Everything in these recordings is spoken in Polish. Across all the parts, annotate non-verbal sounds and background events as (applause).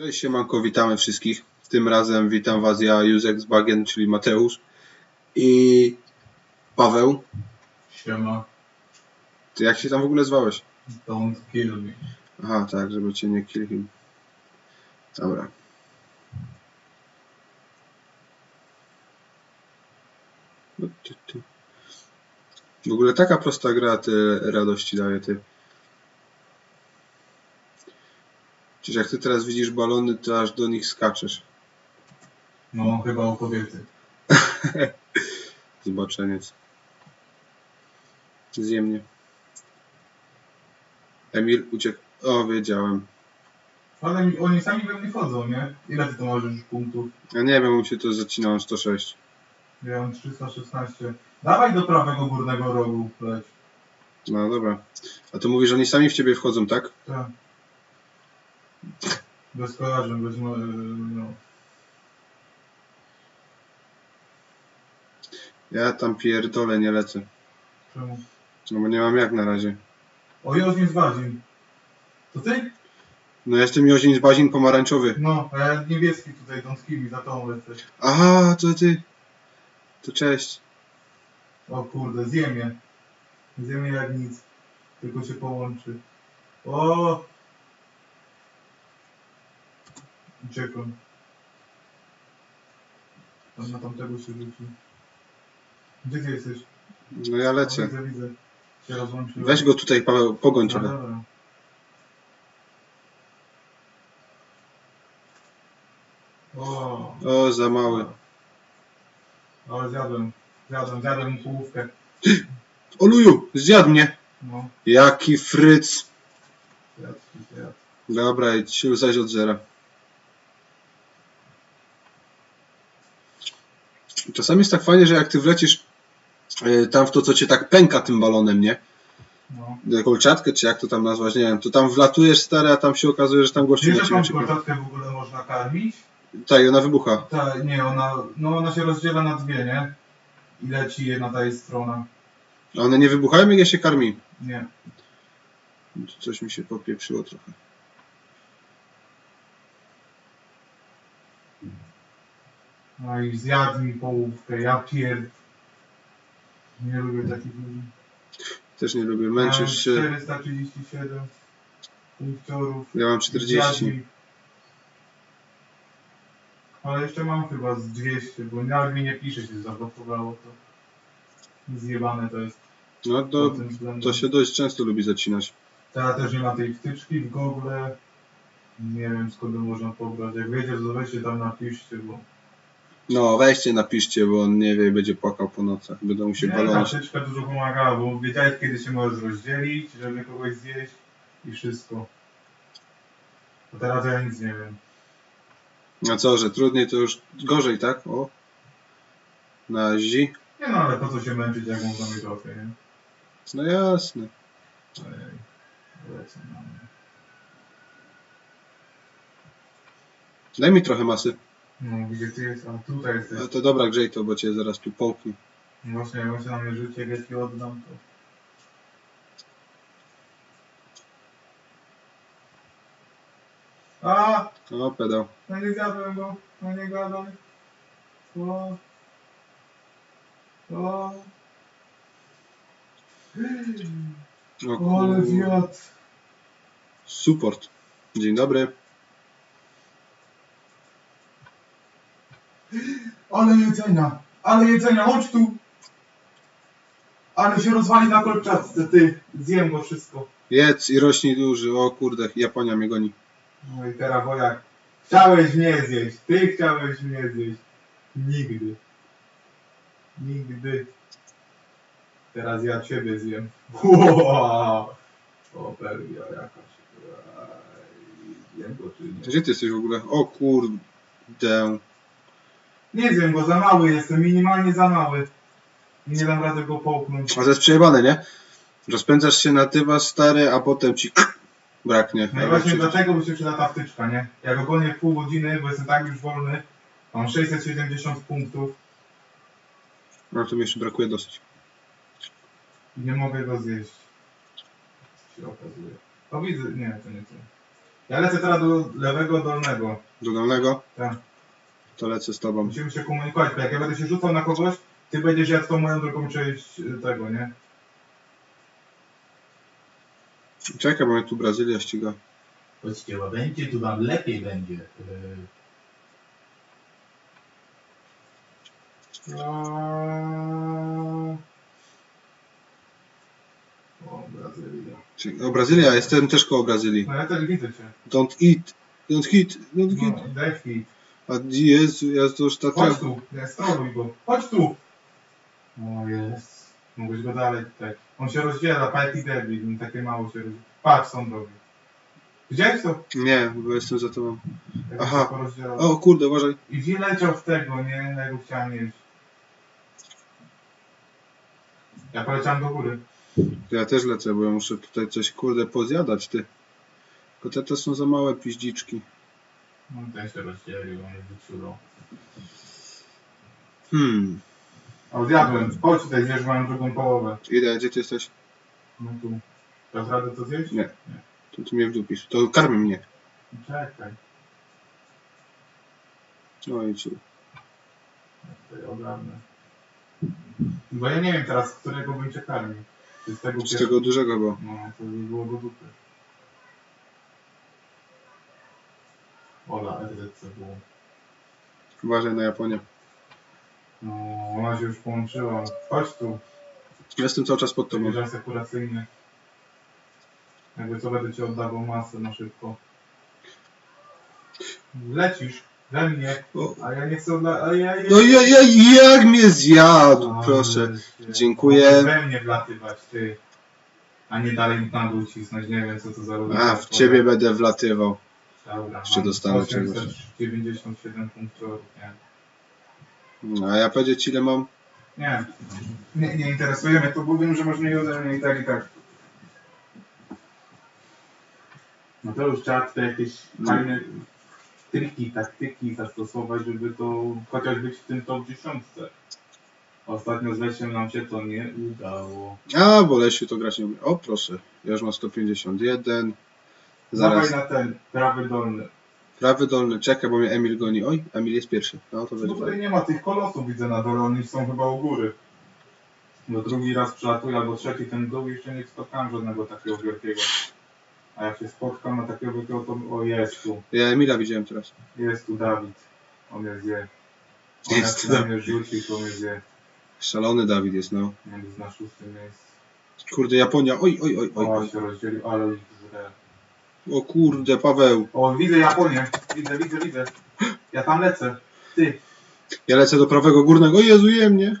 Cześć siemanko, witamy wszystkich. Tym razem witam was ja, Józek z Bagien, czyli Mateusz i Paweł. Siema, Ty jak się tam w ogóle zwałeś? don't kill me. Aha, tak, żeby cię nie kill him. Dobra. W ogóle taka prosta gra tyle radości daje ty. Przecież jak ty teraz widzisz balony, to aż do nich skaczesz. No, chyba o kobiety. (laughs) Zobaczeniec. Zje mnie. Emil uciekł. O, wiedziałem. Ale mi, oni sami we mnie wchodzą, nie? Ile ty to masz już punktów? Ja nie wiem, mu się to zacinało 106. Ja mam 316. Dawaj do prawego górnego rogu, leć. No dobra. A to mówisz, że oni sami w ciebie wchodzą, tak? Tak. Bez kojarzeń, bez mo- no. Ja tam pierdolę nie lecę. Czemu? No bo nie mam jak na razie. O, Jozin z Wadzin. To ty? No jestem Jozin z Bazin pomarańczowy. No, a ja niebieski tutaj, me, za tobą lecę. Aha, to ty. To cześć. O kurde, ziemię. Ziemię jak nic. Tylko się połączy. O! Uciekłem. Tam na tamtego się rzuci. Gdzie ty jesteś? No ja lecę. Widzę, widzę. Się rozłączyłem. Weź go tutaj, Paweł, pogoń No, trochę. dobra. O, O, za mały. ale zjadłem. Zjadłem, zjadłem mu połówkę. (gasps) Oluju, zjadł mnie. No, Jaki fryc. zjadł, zjadł. Dobra, idź się od zera. Czasami jest tak fajnie, że jak ty wlecisz y, tam w to, co cię tak pęka tym balonem, nie? No. Kolczatkę, czy jak to tam nazwać, nie wiem, to tam wlatujesz stary, a tam się okazuje, że tam gościu Wiesz, czeka. kolczatkę w ogóle można karmić? Tak, i ona wybucha. Tak, nie, ona, no ona się rozdziela na dwie, nie? I leci jedna ta jest strona. A one nie wybuchają, jak je się karmi. Nie. Coś mi się popieprzyło trochę. No i zjadł mi połówkę, ja pierd... Nie lubię takich ludzi. Też nie lubię, męczysz się. 437 punkciorów. Ja mam Zjadł 40. mi. Ale jeszcze mam chyba z 200, bo nawet mi nie pisze, się zablokowało to. Zjebane to jest. No to, to się dość często lubi zacinać. Teraz też nie ma tej wtyczki w Google. Nie wiem skąd można pobrać. Jak wiecie, to weźcie tam napiszcie, bo... No, weźcie, napiszcie, bo on nie wie będzie płakał po nocach. Będą mu się Nie, balony. dużo pomagała, bo wiedziałeś kiedy się możesz rozdzielić, żeby kogoś zjeść i wszystko. A teraz ja nic nie wiem. A co, że trudniej to już gorzej, tak? O. Na zi. Nie no, ale po co się męczyć, jak można mieć łatwiej, nie? No jasne. Ojej, lecę na mnie. Daj mi trochę masy. No, gdzie ty jest? A tutaj jesteś. A to dobra, grzej to, bo cię zaraz tu połknie. Właśnie, jak się na mnie życie, jak ci oddam, to... A! O, pedał. No nie zjadłem go, no nie gadaj. O. O. O, Ale zjadł. Support. Dzień dobry. Ale jedzenia, ale jedzenia, chodź tu. Ale się rozwali na kolczatce, ty. Zjem go wszystko. Jedz i rośnij duży. O kurde, Japonia mnie goni. No i teraz wojak. Chciałeś mnie zjeść, ty chciałeś mnie zjeść. Nigdy. Nigdy. Teraz ja ciebie zjem. Wow. O, perwia jakaś. Aj, Zjem go czy nie? Gdzie ty jesteś w ogóle? O kurde. Nie zjem go, za mały jestem, minimalnie za mały. Nie dam rady go połknąć. A to jest przejebane, nie? Rozpędzasz się na tywa stary, a potem ci braknie. No i właśnie dlatego by się przyda ta wtyczka, nie? Jak ogólnie pół godziny, bo jestem tak już wolny, mam 670 punktów No to mi jeszcze brakuje dosyć. nie mogę go zjeść. Się okazuje. O widzę, nie, to nie to. Ja lecę teraz do lewego dolnego. Do dolnego? Tak. To lecę z tobą. Musimy się komunikować, bo jak ja będę się rzucał na kogoś, ty będziesz jadł tą moją drugą część y, tego, nie? Czekaj, bo mnie tu Brazylia ściga. Chodźcie, będzie, tu wam lepiej będzie. Y. O, Brazylia. Czyli- O, Brazylia, jestem też koło Brazylii. No ja też widzę cię. Don't eat. Don't hit. Don't hit. No, daj chwilę. A Jezu, ja to już tak... Chodź tu, nie stroluj go. Chodź tu! O jest. Mógłbyś go dalej tutaj. On się rozdziela, Patty Debbie, on takie mało się rozdziela. Patrz, on robi. Widziałeś to? Nie, bo jestem za tobą. Jak Aha. się. O kurde, uważaj. I wyleciał w tego, nie? Ja go chciałem jeść. Ja poleciałem do góry. Ja też lecę, bo ja muszę tutaj coś kurde pozjadać, ty. Tylko te to są za małe piździczki. No ten się rozdzielił, on jest wyciulał. Hmm. O, zjadłem. Chodź tutaj, zjesz moją drugą połowę. Idę, gdzie ty jesteś? No tu. Dasz radę to zjeść? Nie. Tu ty mnie wdupisz. To karmi mnie. Czekaj. No i? Ja tutaj ogarnę. Bo ja nie wiem teraz, z którego bym cię karmił. Czy z tego Z tego dużego było. No, to by było do dupy. Ola, RZC było. Uważaj na Japonię. No, ona się już połączyła. Chodź tu. Jestem cały czas pod To tobą. będzie sekuracyjny. Jakby co będę ci oddawał masę na szybko. Lecisz we mnie, a ja nie chcę odda... a ja. No ja, ja, jak mnie zjadł, proszę. Ale się- Dziękuję. We mnie wlatywać, ty. A nie dalej na dół cisnąć, nie wiem co to za. A, w ciebie będę wlatywał. Dobra, Jeszcze dostanę czegoś. 897 punktów, nie. No, A ja powiedzieć ile mam? Nie, nie, nie interesuje mnie to, bo wiem, że masz mniej ode mnie i tak i tak. No to już trzeba tutaj jakieś fajne triki, taktyki zastosować, żeby to chociaż być w tym top 10. Ostatnio z Lesiem nam się to nie udało. A, bo Lesiu to grać nie umie. O, proszę. Ja już mam 151. Zaraz. Zaraz. na ten, prawy dolny. Prawy dolny. Czekaj, bo mnie Emil goni. Oj, Emil jest pierwszy. No to No będzie tutaj fajnie. nie ma tych kolosów, widzę na dole, oni są chyba u góry. Bo drugi raz przelatuje, albo trzeci ten dół jeszcze nie spotkałem żadnego takiego wielkiego. A jak się spotkam na takiego wielkiego, to o jest tu, Ja Emila widziałem teraz. jest tu Dawid. On mnie zje. On Jest jak na mnie rzuci, to mnie zje. Szalony Dawid jest, no. On jest na szóstym miejscu. Kurde, Japonia. Oj, oj, oj, oj. O, oj. się rozdzielił, ale ich. O kurde, Paweł. O, widzę Japonię. Widzę, widzę, widzę. Ja tam lecę. Ty, Ja lecę do prawego górnego. O Jezu, je mnie.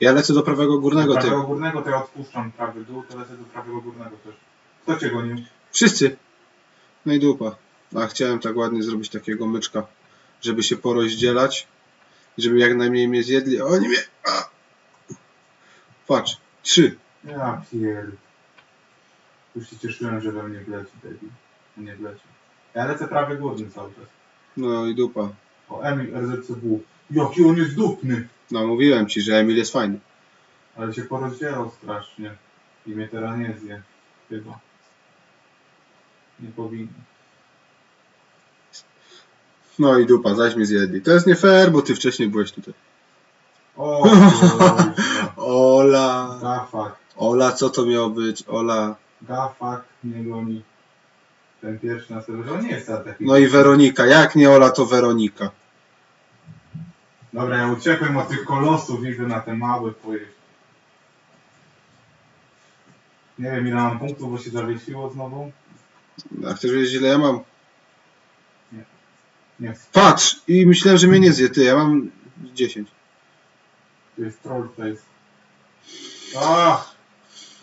Ja lecę do prawego górnego, ty. prawego górnego to ja odpuszczam prawy dół, to lecę do prawego górnego też. Kto cię gonił? Wszyscy. No i dupa. A chciałem tak ładnie zrobić takiego myczka, żeby się porozdzielać, żeby jak najmniej mnie zjedli. Oni mnie... A! Patrz. Trzy. Ja pierd. Już się cieszyłem, że we mnie wleci debil. Nie wleci. Ja lecę prawy górny cały czas. No i dupa. O, Emil RZCW. Jaki on jest dupny! No mówiłem ci, że Emil jest fajny. Ale się porozdzierał strasznie. I mnie teraz nie zje. Chyba. Nie powinien. No i dupa, zaś mnie zjedli. To jest nie fair, bo ty wcześniej byłeś tutaj. O. (laughs) Ola. Gafak. Ola, co to miało być? Ola. Gafak mnie goni. Ten pierwszy na serwerze. On nie jest taki. No i Weronika. Jak nie Ola, to Weronika. Dobra, ja uciekłem od tych kolosów, idę na te małe pojeść. Nie wiem ile mam punktów, bo się zawiesiło znowu. A chcesz wiedzieć, ile ja mam? Nie, Patrz! I myślałem, że mnie nie zje. Ty, ja mam 10. to jest troll face. A,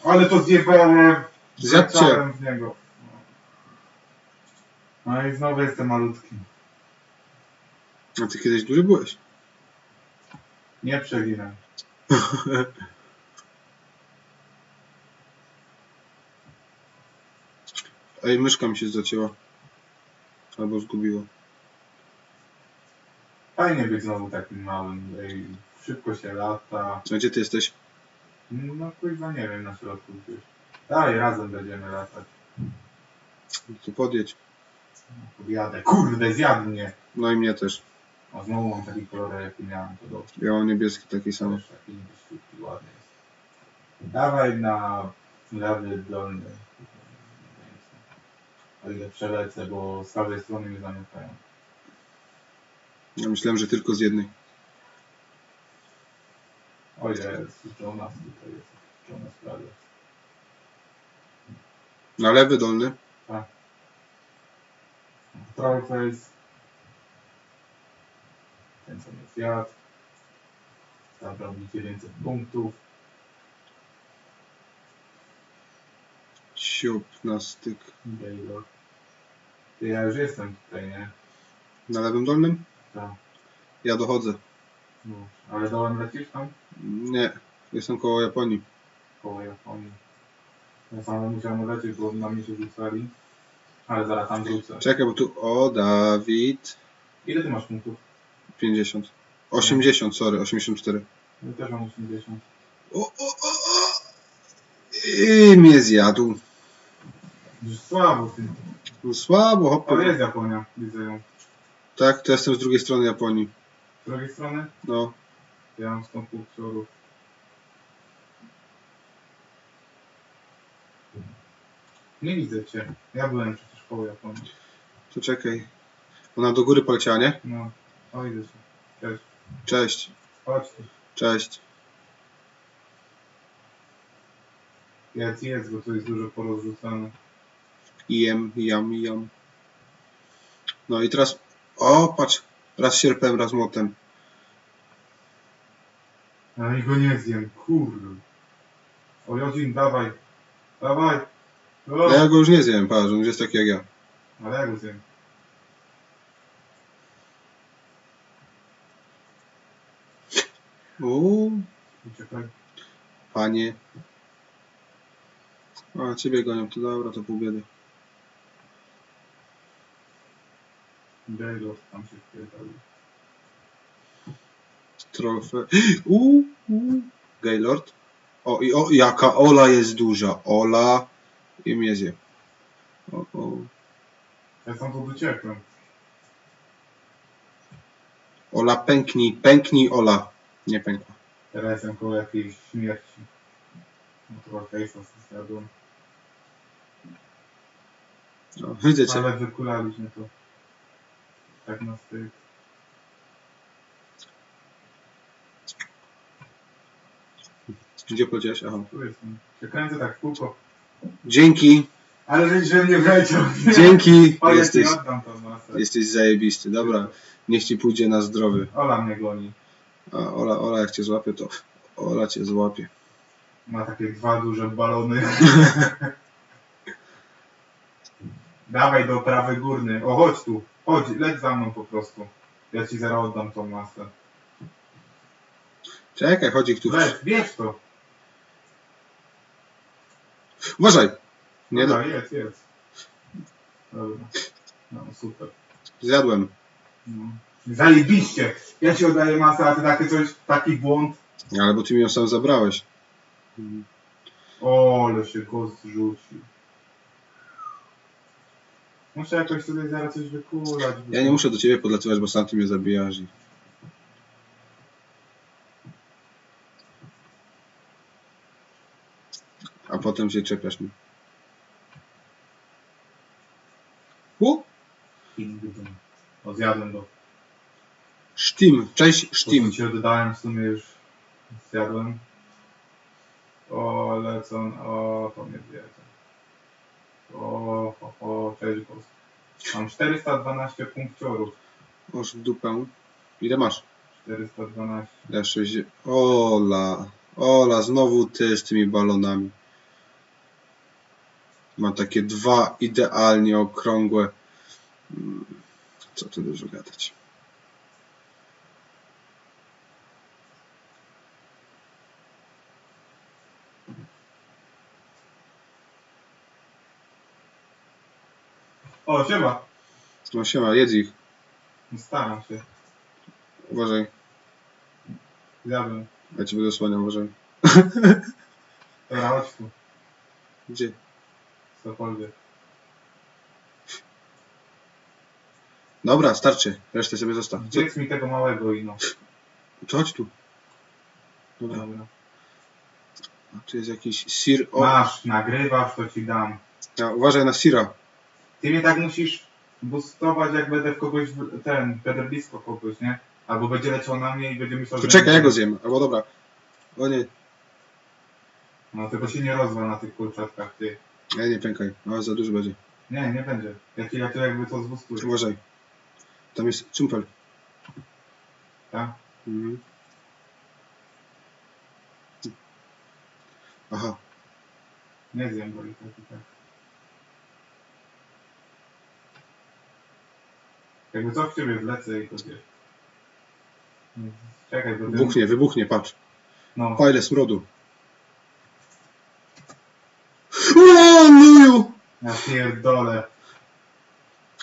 ale to zjebałem! Zjadł cię. W niego. No i znowu jestem malutki. A ty kiedyś duży byłeś. Nie przeginam. (laughs) Ej, myszka mi się zacięła. Albo zgubiła. Fajnie być znowu takim małym. Ej, szybko się lata. A gdzie ty jesteś? No kurwa nie wiem na środku gdzieś. Dalej razem będziemy latać. Tu podjedź. Podjadę. Kurde, zjadł mnie. No i mnie też. O, znowu mam taki kolor, jaki miałem. To dobrze. Ja mam niebieski taki sam. Też taki niebieściutki, ładny jest. Dawaj na lewy dolny. O ile przelecę, bo z prawej strony mnie zamykają. Ja myślałem, że tylko z jednej. O jest, Jonas tutaj jest. Jonas prawie. Na lewy dolny. Trollface. Ten co mnie zjadł. Zabrał mi 900 punktów. Siup na styk. Gaylord. Ty, Ja już jestem tutaj, nie? Na lewym dolnym? Tak. Ja dochodzę. No. Ale dołem lecisz tam? Nie. Jestem koło Japonii. Koło Japonii. Ja sam musiałem lecieć, bo na mnie się rzucali. Ale zaraz tam wrócę. Czekaj, bo tu... O, Dawid. Ile ty masz punktów? 50. 80, sorry, 84. Ja też mam 80. O, o, o, o. I mnie zjadł. Już słabo ty. No słabo, Ale hopy. jest Japonia, widzę ją. Tak, to jestem z drugiej strony Japonii. Z drugiej strony? No. Ja mam 100 punktów. Nie widzę cię. Ja byłem przecież koło Japonii. To czekaj. Ona do góry poleciała, nie? No. O, widzę cię. Cześć. Cześć. Chodź tu. Cześć. Jedz, jedz, bo tu jest dużo porozrzucane. Jem, jam, jam. No i teraz... O, patrz. Raz sierpem, raz młotem. Ja i go nie zjem, kurde. O, Jodzin, dawaj. Dawaj. No ja go już nie zjem, patrz, on już jest taki jak ja. ale ja go zjem. Uuu, Uciekaj. panie. A, ciebie gonią, to dobra, to pół biedy. Gaylord tam się wpierdolił. Trochę. Uuu, (gasps) uuu. Gaylord. O, i o, jaka Ola jest duża. Ola i mnie zje. O, o. Ja sam tu uciekłem. Ola, pęknij, pęknij, Ola. Nie pękła. Teraz jestem koło jakiejś śmierci. No to face'a sobie zjadłem. No, widzę cię. Ale wykulaliśmy to. Tak na styk. Gdzie powiedziałeś? Aha. Tu jestem. Się kręcę tak w kółko. Dzięki, Ale żeś że nie wleciał. dzięki. (laughs) O, ja Jesteś, ci oddam tą masę. jesteś zajebisty. Dobra, niech ci pójdzie na zdrowy. Ola mnie goni. A Ola, Ola jak cię złapie, to Ola cię złapie. Ma takie dwa duże balony. (laughs) Dawaj do prawy górny. O, chodź tu. Chodź, leć za mną po prostu. Ja ci zaraz oddam tą masę. Czekaj, chodzi tu. Leć, bierz to. Uważaj! Nie, no, jedz, jedz. Dobra. No, super. zjadłem. No. Ja ci oddaję masę, a ty takie coś, taki błąd. Ale bo ty mi ją sam zabrałeś. O, ale się go zrzucił. Muszę jakoś tutaj zaraz coś wykulać. bo- Ja nie muszę do ciebie podlatywać, bo sam ty mnie zabijasz. I... A potem się czepiasz mi. U? O, zjadłem go. Sztim, cześć Sztim. ci oddałem, w sumie już zjadłem. O, lecą, o, to mnie zjedzą. O, o, o, cześć boss. Mam 412 punkciorów. Oż w dupę. Ile masz? 412. Ja 6. Ola. Ola, znowu ty z tymi balonami. Ma takie dwa idealnie okrągłe. Mm, Co tu dużo gadać. O, siema. No siema, jedz ich. Staram się. Uważaj. Zjadłem. Ja ci będę słaniał, uważaj. Dobra, chodź tu. Gdzie? Cokolwiek. Dobra, starczy. Resztę sobie zostaw. Co? Mi tego małego i no. To Chodź tu. Dobra. Dobra. A tu jest jakiś sir. O, Masz, nagrywasz, to ci dam. a, uważaj na sira. Ty mnie tak musisz boostować, jak będę w kogoś, w- ten, będę blisko kogoś, nie? Albo będzie leciał na mnie i będzie myślał, To czekaj, ja go zjem. Albo dobra. O nie, No tylko się nie rozwal na tych kurczatkach, ty. Nie, nie pękaj. No, za dużo będzie. Nie, nie będzie. Ja ci, ja to jakby to zboostuję, Uważaj. Tam jest czumpel. tak? Mhm. Aha. Nie zjem go i tak i tak. Jakby co w ciebie wlecę i to wiesz. Czekaj, bo. Wybuchnie, wybuchnie, patrz. No, O, ile smrodu. O, luju! Ja pierdolę.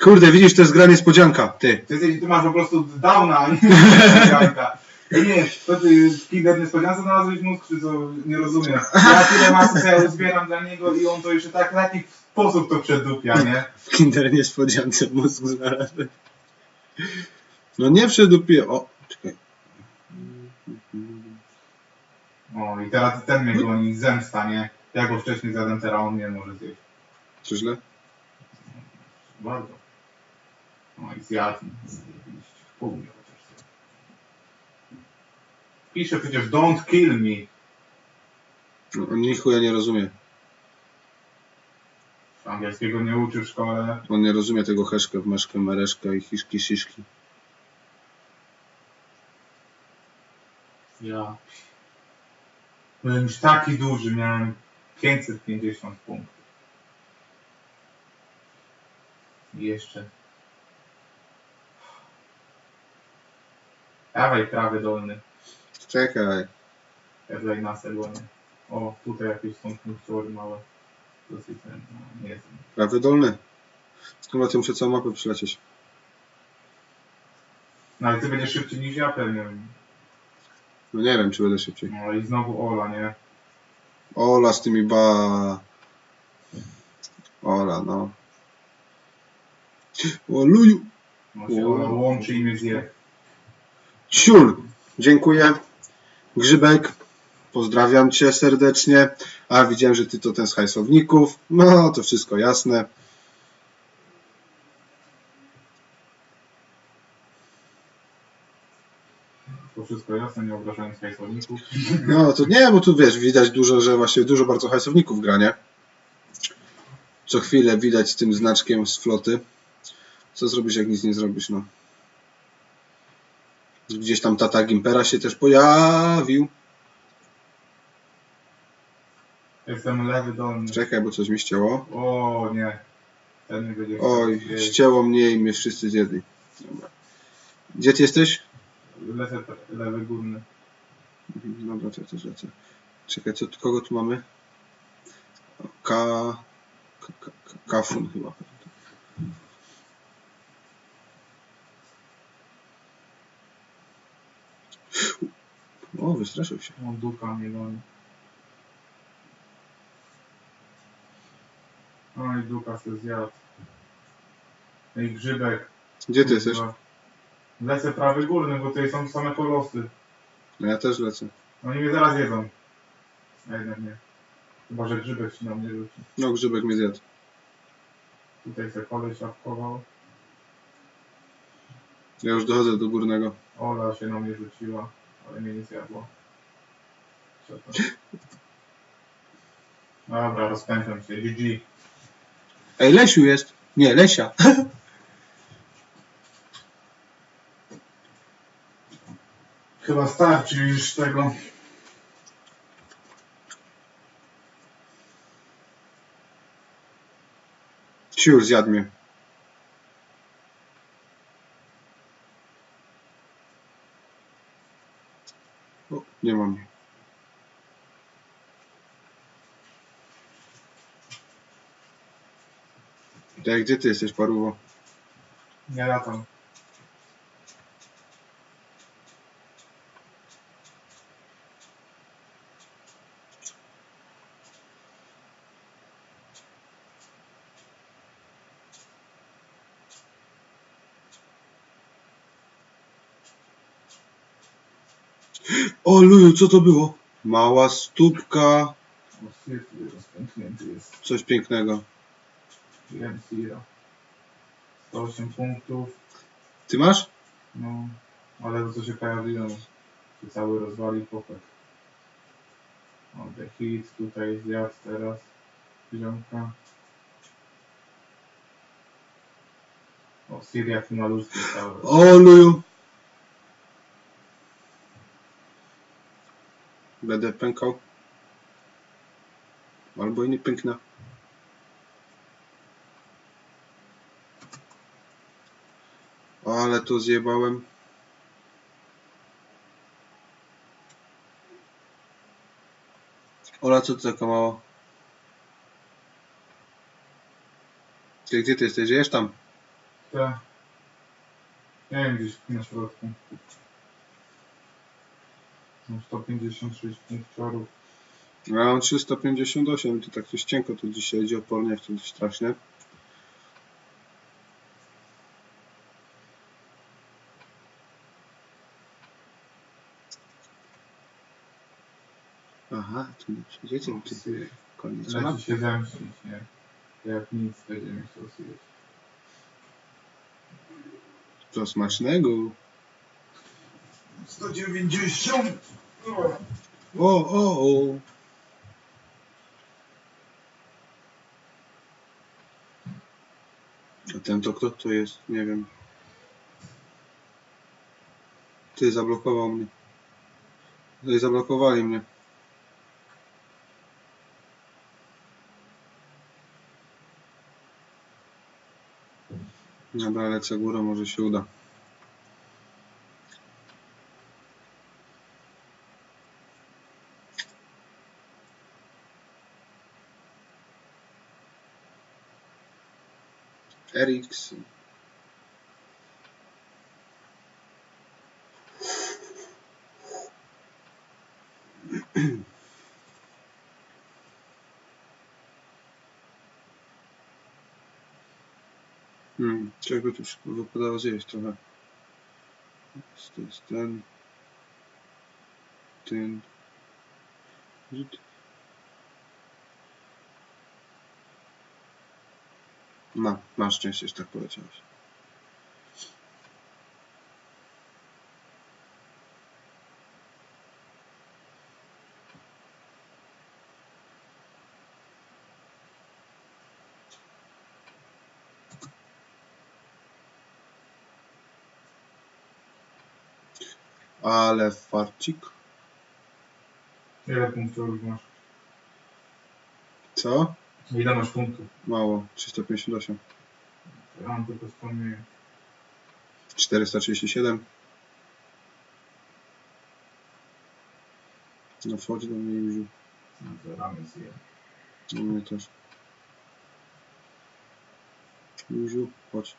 Kurde, widzisz, to jest gra niespodzianka, ty. Ty, jesteś, ty masz po prostu downa, a nie niespodzianka. Ej, Nie, to ty kinder niespodzianka znalazłeś mózg, czy co? Nie rozumiem. Ja tyle masy sobie zbieram dla niego i on to jeszcze tak w taki sposób to przedupia, nie? Kinder niespodziance mózg znalazłem. No nie przedupię. O, czekaj. O, i teraz ten mnie goni, zemsta, nie? Ja go wcześniej zjadłem, teraz on mnie może zjeść. Czy źle? Bardzo. No i zjadł. W pół mnie chociaż. Pisze przecież don't kill me. No, on nichu ja nie rozumie. Angielskiego nie uczy w szkole. On nie rozumie tego heszkę, w meszkę, mereszkę i hiszki, siszki. Ja. Byłem już taki duży, miałem 550 punktów. I jeszcze. Dawaj prawy dolny. Czekaj. Tutaj na segonie. O, tutaj jakieś są funkcjory małe. Dosyć ten, no, nie jestem. Prawy dolny. Chyba ty muszę całą mapę przylecieć. No ale ty będziesz szybciej niż ja pewnie. No nie wiem, czy będę szybciej. No i znowu Ola, nie? Ola z tymi ba... Ola, no. O, luju. Się Ola łączy i mnie zje. Ciul. Dziękuję. Grzybek. Pozdrawiam cię serdecznie. A widziałem, że ty to ten z hajsowników. No, to wszystko jasne. To wszystko jasne, nie obrażając hajsowników. No to nie, bo tu wiesz, widać dużo, że właśnie dużo bardzo hajsowników gra, nie? Co chwilę widać z tym znaczkiem z floty. Co zrobisz, jak nic nie zrobisz, no. Gdzieś tam tata Gimpera się też pojawił. Jestem lewy dolny. Czekaj, bo coś mi ścięło. O nie. Ten nie będzie Oj, ścięło mnie i mnie wszyscy zjedli. Dobra. Gdzie ty jesteś? Lecę lewy górny. Dobra, to też lecę. Czekaj, co, kogo tu mamy? Ka, ka, ka kafun chyba. O, wystraszył się. On duka mnie goni. Oj, duka se zjadł. Ej, grzybek. Gdzie ty jesteś? Lecę prawy górny, bo tutaj są same kolosy. No ja też lecę. Oni mnie zaraz jedzą. A jednak nie. Chyba, że grzybek się na mnie rzuci. No, grzybek mnie zjadł. Tutaj se koleś apkował. Ja już dochodzę do górnego. Ola się na mnie rzuciła, ale mnie nie to? Dobra, rozpędzam się. GG. Ej, Lesiu jest! Nie, Lesia. (laughs) Chyba starczy już tego. Ciur zjadł mnie. Tak, gdzie ty jesteś, paruwo? Ja latam. O luju, co to było? Mała stópka. Coś pięknego. Wiem, Sira. 108 punktów. Ty masz? No, ale to co się pojawiło, się cały rozwalił popek. O, The Hit tutaj zjadł teraz. Ziomka. O, Sir jaki malutki cały. O luju. Będę pękał. Albo i nie pęknę. To zjebałem. Ola, co ty taka mała? Ty, gdzie ty jesteś? Żyjesz tam? Te. Nie wiem, gdzieś na środku. Mam 156 punkciorów. Ja mam 358, to tak coś cienko to dzisiaj idzie opornie wtedy strasznie. Tu nie przejdziecie, ty koniec Leci się zemścić, nie? Jak nic będziemy chciał zjeść. To smacznego. 190! O, o, o. A ten to kto to jest? Nie wiem. Ty zablokował mnie. Tutaj zablokowali mnie. Dobra, lecę górą, może się uda. RX. Hmm, czego tu już wypadało zjeść trochę. To jest ten. Ten. No, masz szczęście, że tak poleciałeś. Ale farcik. Ile punkciorów masz? Co? Ile masz punktów? Mało. 358. Ja mam tylko wspomnienie. 437. No wchodź do mnie Józiu. No to ramy zjem. Do mnie też. Józiu, chodź.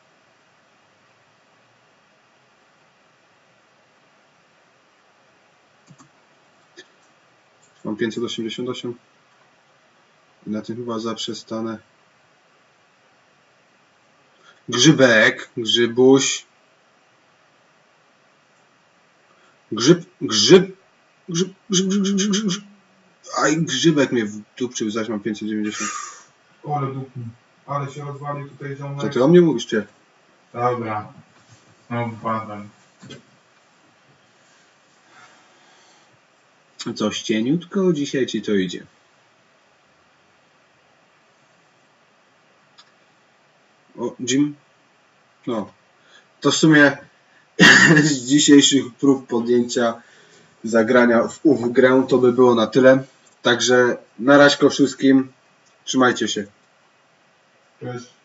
588. I na tym chyba zaprzestanę. Grzybek, grzybuś. Grzyb, grzyb, grzyb, grzyb, grzyb, grzyb, grzyb, grzyb, grzyb. Aj, grzybek mnie wdupczył, zaś mam 590. O, ale dupny. Ale się rozwalił tutaj To ziomek. ty o mnie mówisz, czy? Dobra. No, badam. Coś cieniutko dzisiaj ci to idzie. O, Jim? No. To w sumie (laughs) z dzisiejszych prób podjęcia zagrania w grę to by było na tyle. Także na razie wszystkim. Trzymajcie się. Cześć.